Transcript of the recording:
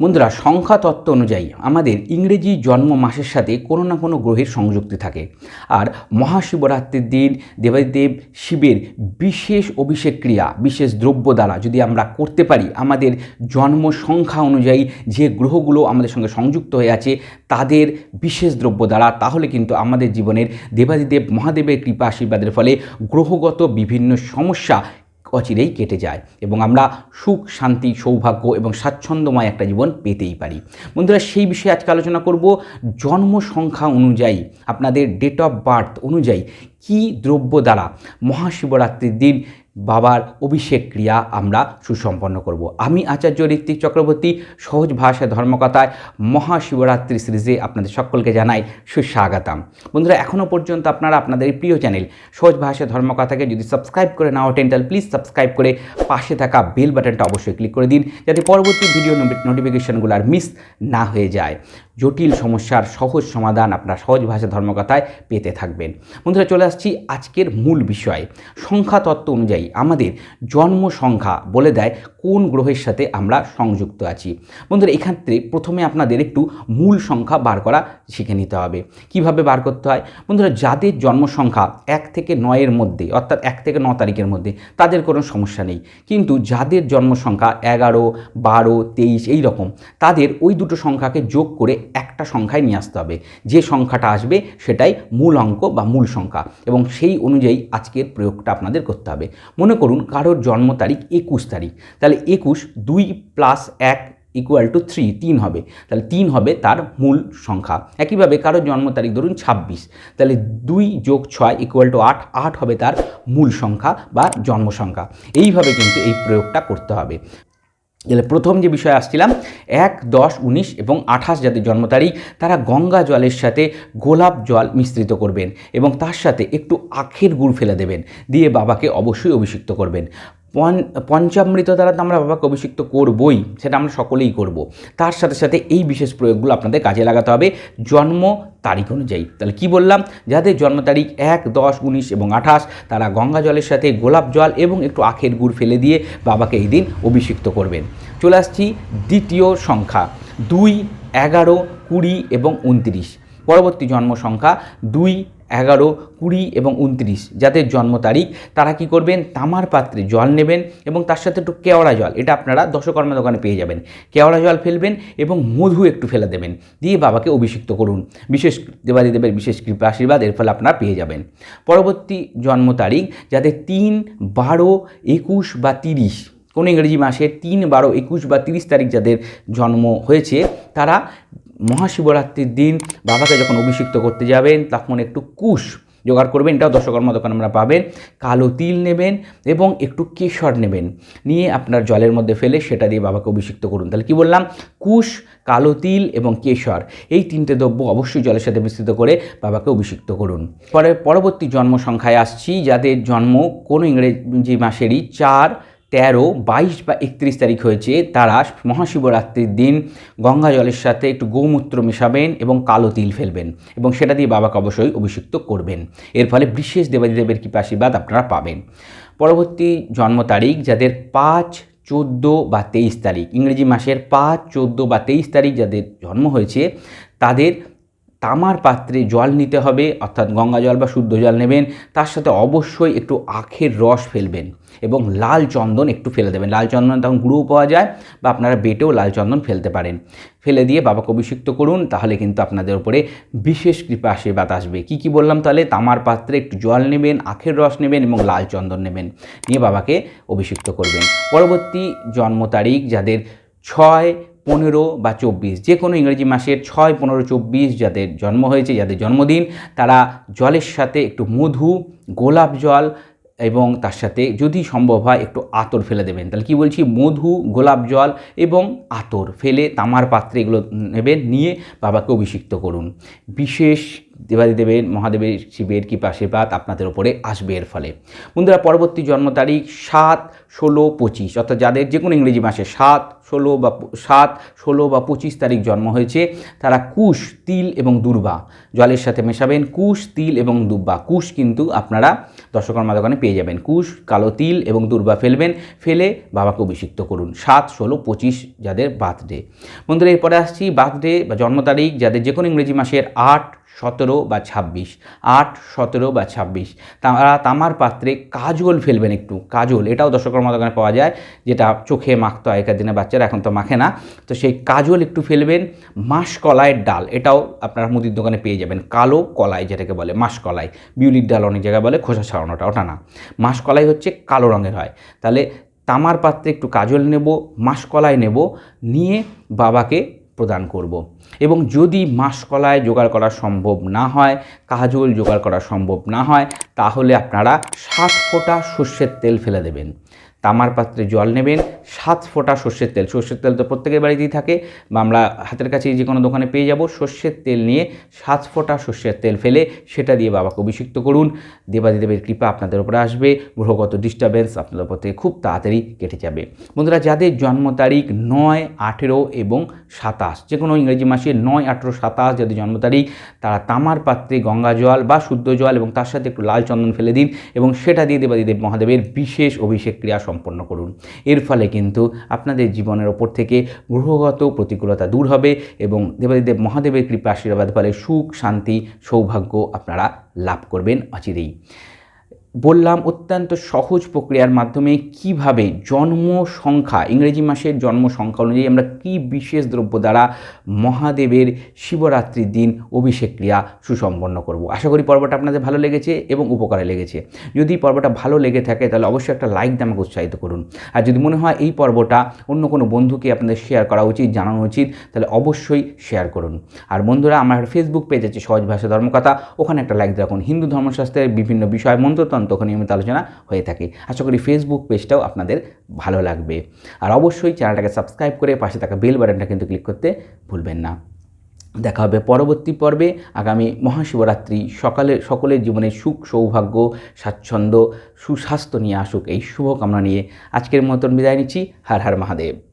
বন্ধুরা সংখ্যা তত্ত্ব অনুযায়ী আমাদের ইংরেজি জন্ম মাসের সাথে কোনো না কোনো গ্রহের সংযুক্তি থাকে। আর মহাশিবরাত্রির দিন দেবাদিদেব শিবের বিশেষ অভিষেক ক্রিয়া, বিশেষ দ্রব্য দ্বারা যদি আমরা করতে পারি, আমাদের জন্ম সংখ্যা অনুযায়ী যে গ্রহগুলো আমাদের সঙ্গে সংযুক্ত হয়ে আছে, তাদের বিশেষ দ্রব্য দ্বারা, তাহলে কিন্তু আমাদের জীবনের দেবাদিদেব মহাদেবের কৃপা আশীর্বাদের ফলে গ্রহগত বিভিন্ন সমস্যা অচিরেই কেটে যায় এবং আমরা সুখ, শান্তি, সৌভাগ্য এবং স্বাচ্ছন্দ্যময় একটা জীবন পেতেই পারি। বন্ধুরা, সেই বিষয়ে আজকে আলোচনা করব। জন্ম সংখ্যা অনুযায়ী, আপনাদের ডেট অফ বার্থ অনুযায়ী কি দ্রব্য দ্বারা মহাশিবরাত্রির দিন বাবার অভিষেক ক্রিয়া আমরা সুসম্পন্ন করব। আমি আচার্য ঋত্বিক চক্রবর্তী, সহজ ভাষায় ধর্মকথায় মহাশিবরাত্রি সিরিজে আপনাদের সকলকে জানাই সুস্বাগতম। বন্ধুরা এখনও পর্যন্ত আপনারা আপনাদের প্রিয় চ্যানেল সহজ ভাষায় ধর্মকথাকে যদি সাবস্ক্রাইব করে না ওঠেন তাহলে প্লিজ সাবস্ক্রাইব করে পাশে থাকা বেল বাটনটা অবশ্যই ক্লিক করে দিন, যাতে পরবর্তী ভিডিও নোটিফিকেশনগুলো আর মিস না হয়ে যায়। জটিল সমস্যার সহজ সমাধান আপনার সহজ ভাষা ধর্মকথায় পেতে থাকবেন। বন্ধুরা, চলে আসছি আজকের মূল বিষয়। সংখ্যা তত্ত্ব অনুযায়ী আমাদের জন্ম সংখ্যা বলে দেয় কোন গ্রহের সাথে আমরা সংযুক্ত আছি। বন্ধুরা, এক্ষেত্রে প্রথমে আপনাদের একটু মূল সংখ্যা বার করা শিখে নিতে হবে। কীভাবে বার করতে হয়? বন্ধুরা, যাদের জন্ম সংখ্যা এক থেকে নয়ের মধ্যে, অর্থাৎ এক থেকে ন তারিখের মধ্যে, তাদের কোনো সমস্যা নেই। কিন্তু যাদের জন্ম সংখ্যা এগারো, বারো, তেইশ, এই রকম, তাদের ওই দুটো সংখ্যাকে যোগ করে একটা সংখ্যায় নিয়ে আসতে হবে। যে সংখ্যাটা আসবে, সেটাই মূল অঙ্ক বা মূল সংখ্যা এবং সেই অনুযায়ী আজকের প্রয়োগটা আপনাদের করতে হবে। মনে করুন কারোর জন্ম তারিখ একুশ তারিখ, তাহলে একুশ দুই প্লাস এক ইকুয়াল টু থ্রি তিন হবে, তাহলে তিন হবে তার মূল সংখ্যা। একইভাবে কারোর জন্ম তারিখ ধরুন ছাব্বিশ, তাহলে দুই যোগ ছয় ইকুয়াল টু আট আট হবে তার মূল সংখ্যা বা জন্ম সংখ্যা। এইভাবে কিন্তু এই প্রয়োগটা করতে হবে। তাহলে প্রথম যে বিষয়ে আসছিলাম, এক, দশ, উনিশ এবং আঠাশ যাদের জন্ম তারিখ, তারা গঙ্গা জলের সাথে গোলাপ জল মিশ্রিত করবেন এবং তার সাথে একটু আখের গুড় ফেলে দেবেন, দিয়ে বাবাকে অবশ্যই অভিষিক্ত করবেন। পঞ্চামৃত দ্বারা তো আমরা বাবাকে অভিষিক্ত করবই, সেটা আমরা সকলেই করব। তার সাথে সাথে এই বিশেষ প্রয়োগগুলো আপনাদের কাজে লাগাতে হবে জন্ম তারিখ অনুযায়ী। তাহলে কি বললাম? যাদের জন্ম তারিখ এক, দশ, উনিশ এবং আঠাশ, তারা গঙ্গা জলের সাথে গোলাপ জল এবং একটু আখের গুড় ফেলে দিয়ে বাবাকে এই দিন অভিষিক্ত করবেন। চলে আসছি দ্বিতীয় সংখ্যা, দুই, এগারো, কুড়ি এবং উনত্রিশ। পরবর্তী জন্ম সংখ্যা দুই এগারো, কুড়ি এবং উনত্রিশ। যাদের জন্ম তারিখ, তারা কি করবেন? তামার পাত্রে জল নেবেন এবং তার সাথে একটু কেওড়া জল, এটা আপনারা দশকর্মা দোকানে পেয়ে যাবেন। কেওড়া জল ফেলবেন এবং মধু একটু ফেলে দেবেন। দিয়ে বাবাকে অভিষিক্ত করুন। বিশেষ দেবাদিদেবের বিশেষ কৃপা, আশীর্বাদ, এর ফলে আপনারা পেয়ে যাবেন। পরবর্তী জন্ম তারিখ, যাদের তিন, বারো, একুশ বা তিরিশ, কোনো ইংরেজি মাসে তিন, বারো, একুশ বা তিরিশ তারিখ যাদের জন্ম হয়েছে, তারা মহাশিবরাত্রির দিন বাবাকে যখন অভিষিক্ত করতে যাবেন, তখন একটু কুশ জোগাড় করবেন। এটাও দশকর্মা দোকান আমরা পাবেন। কালো তিল নেবেন এবং একটু কেশর নেবেন। নিয়ে আপনার জলের মধ্যে ফেলে সেটা দিয়ে বাবাকে অভিষিক্ত করুন। তাহলে কি বললাম? কুশ, কালো তিল এবং কেশর, এই তিনটে দ্রব্য অবশ্যই জলের সাথে মিশ্রিত করে বাবাকে অভিষিক্ত করুন। পরে পরবর্তী জন্ম সংখ্যায় আসছি, যাদের জন্ম কোনো ইংরেজি মাসেরই চার তেরো, বাইশ বা একত্রিশ তারিখ হয়েছে, তারা মহাশিবরাত্রির দিন। গঙ্গা জলের সাথে একটু গৌমূত্র মেশাবেন এবং কালো তিল ফেলবেন এবং সেটা দিয়ে বাবাকে অবশ্যই অভিষিক্ত করবেন। এর ফলে বিশেষ দেবাদিদেবের কৃপা আশীর্বাদ আপনারা পাবেন। পরবর্তী জন্ম তারিখ, যাদের পাঁচ, চোদ্দ বা তেইশ তারিখ, ইংরেজি মাসের পাঁচ, চোদ্দ বা তেইশ তারিখ যাদের জন্ম হয়েছে, তাদের তামার পাত্রে জল নিতে হবে, অর্থাৎ গঙ্গা জল বা শুদ্ধ জল নেবেন, তার সাথে অবশ্যই একটু আখের রস ফেলবেন এবং লাল চন্দন একটু ফেলে দেবেন। লাল চন্দন তখন গুঁড়ো পাওয়া যায় বা আপনারা বেটেও লাল চন্দন ফেলতে পারেন। ফেলে দিয়ে বাবাকে অভিষিক্ত করুন, তাহলে কিন্তু আপনাদের উপরে বিশেষ কৃপা, আশীর্বাদ আসবে। কী কী বললাম তাহলে? তামার পাত্রে একটু জল নেবেন, আখের রস নেবেন এবং লাল চন্দন নেবেন। নিয়ে বাবাকে অভিষিক্ত করবেন। পরবর্তী জন্ম তারিখ যাদের ছয় পনেরো বা চব্বিশ, যে কোনো ইংরেজি মাসের ছয়, পনেরো, চব্বিশ যাদের জন্ম হয়েছে, যাদের জন্মদিন, তারা জলের সাথে একটু মধু, গোলাপ জল এবং তার সাথে যদি সম্ভব হয় একটু আতর ফেলে দেবেন। তাহলে কি বলছি? মধু, গোলাপ জল এবং আতর ফেলে তামার পাত্রে এগুলো নেবেন, নিয়ে বাবাকে অভিষিক্ত করুন। বিশেষ দেবাদিদেবের, মহাদেবের শিবের কৃপা, আশীর্বাদ আপনাদের ওপরে আসবে এর ফলে। বন্ধুরা, পরবর্তী জন্ম তারিখ সাত, ষোলো, পঁচিশ। অর্থাৎ যাদের যে কোনো ইংরেজি মাসে সাত, ষোলো বা সাত, ষোলো বা পঁচিশ তারিখ জন্ম হয়েছে, তারা কুশ, তিল এবং দুর্বা জলের সাথে মেশাবেন। কুশ, তিল এবং দুর্বা। কুশ কিন্তু আপনারা দশকর্মা দোকানে পেয়ে যাবেন। কুশ, কালো তিল এবং দুর্বা ফেলবেন, ফেলে বাবাকে অভিষিক্ত করুন। সাত, ষোলো, পঁচিশ যাদের বার্থডে। বন্ধুরা, এরপরে আসছি বার্থডে বা জন্ম তারিখ। যাদের যে কোনো ইংরেজি মাসের আট সতেরো বা ছাব্বিশ, আট, সতেরো বা ছাব্বিশ। তারা তামার পাত্রে কাজল ফেলবেন একটু, কাজল। এটাও দশকর্মা দোকানে পাওয়া যায়, যেটা চোখে মাখতো আগেকার দিনে বাচ্চারা, এখন তো মাখে না। তো সেই কাজল একটু ফেলবেন মাসকলাইয়ের ডাল, এটাও আপনারা মুদির দোকানে পেয়ে যাবেন। কালো কলাই যেটাকে বলে মাসকলাই বিউলির ডাল অনেক জায়গায় বলে, খোসা ছাড়ানোটা, ওটা না। মাসকলাই হচ্ছে কালো রঙের হয়। তাহলে তামার পাত্রে একটু কাজল নেব মাসকলাই নেব, নিয়ে বাবাকে প্রদান করব। এবং যদি মাসকলায় জোগাড় করা সম্ভব না হয়, কাজল জোগাড় করা সম্ভব না হয়, তাহলে আপনারা সাত ফোঁটা সর্ষের তেল ফেলে দেবেন তামার পাত্রে জল নেবেন সাত ফোঁটা সর্ষের তেল। সর্ষের তেল তো প্রত্যেকের বাড়িতেই থাকে। বা আমরা হাতের কাছে যে কোনো দোকানে পেয়ে যাব। সর্ষের তেল নিয়ে সাত ফোঁটা সর্ষের তেল ফেলে সেটা দিয়ে বাবাকে অভিষিক্ত করুন। দেবাদিদেবের কৃপা আপনাদের উপরে আসবে। গ্রহগত ডিস্টারবেন্স আপনাদের উপর থেকে খুব তাড়াতাড়ি কেটে যাবে। বন্ধুরা, যাদের জন্ম তারিখ নয়, আঠেরো এবং সাতাশ, যে কোনো ইংরেজি মাসে নয়, আঠেরো, সাতাশ যাদের জন্ম তারিখ, তারা তামার পাত্রে গঙ্গা জল বা শুদ্ধ জল এবং তার সাথে একটু লাল চন্দন ফেলে দিন এবং সেটা দিয়ে দেবাদিদেব মহাদেবের বিশেষ অভিষেক ক্রিয়া সম্পন্ন করুন। এর ফলে কিন্তু আপনাদের জীবনের ওপর থেকে গ্রহগত প্রতিকূলতা দূর হবে এবং দেবাদিদেব মহাদেবের কৃপা আশীর্বাদ ফলে সুখ, শান্তি, সৌভাগ্য আপনারা লাভ করবেন অচিরেই। বললাম অত্যন্ত সহজ প্রক্রিয়ার মাধ্যমে কীভাবে জন্ম সংখ্যা, ইংরেজি মাসের জন্ম সংখ্যা অনুযায়ী আমরা কি বিশেষ দ্রব্য দ্বারা মহাদেবের শিবরাত্রির দিন অভিষেক ক্রিয়া সুসম্পন্ন করব। আশা করি পর্বটা আপনাদের ভালো লেগেছে এবং উপকারে লেগেছে। যদি পর্বটা ভালো লেগে থাকে তাহলে অবশ্যই একটা লাইক দিয়ে আমাকে উৎসাহিত করুন। আর যদি মনে হয় এই পর্বটা অন্য কোনো বন্ধুকে আপনাদের শেয়ার করা উচিত, জানানো উচিত, তাহলে অবশ্যই শেয়ার করুন। আর বন্ধুরা, আমার ফেসবুক পেজ আছে সহজ ভাষা ধর্মকথা। ওখানে একটা লাইক রাখুন। হিন্দু ধর্মশাস্ত্রের বিভিন্ন বিষয় মন্ত্রতন্ত্র ওখানে নিয়মিত আলোচনা হয়ে থাকে। আশা করি ফেসবুক পেজটাও আপনাদের ভালো লাগবে। আর অবশ্যই চ্যানেলটাকে সাবস্ক্রাইব করে পাশে থাকা বেল বাটনটা কিন্তু ক্লিক করতে ভুলবেন না। দেখা হবে পরবর্তী পর্বে। আগামী মহাশিবরাত্রি সকালে, সকলের জীবনে সুখ, সৌভাগ্য, স্বাচ্ছন্দ্য, সুস্বাস্থ্য নিয়ে আসুক। এই শুভকামনা নিয়ে আজকের মতন বিদায় নিচ্ছি। হার হার মহাদেব।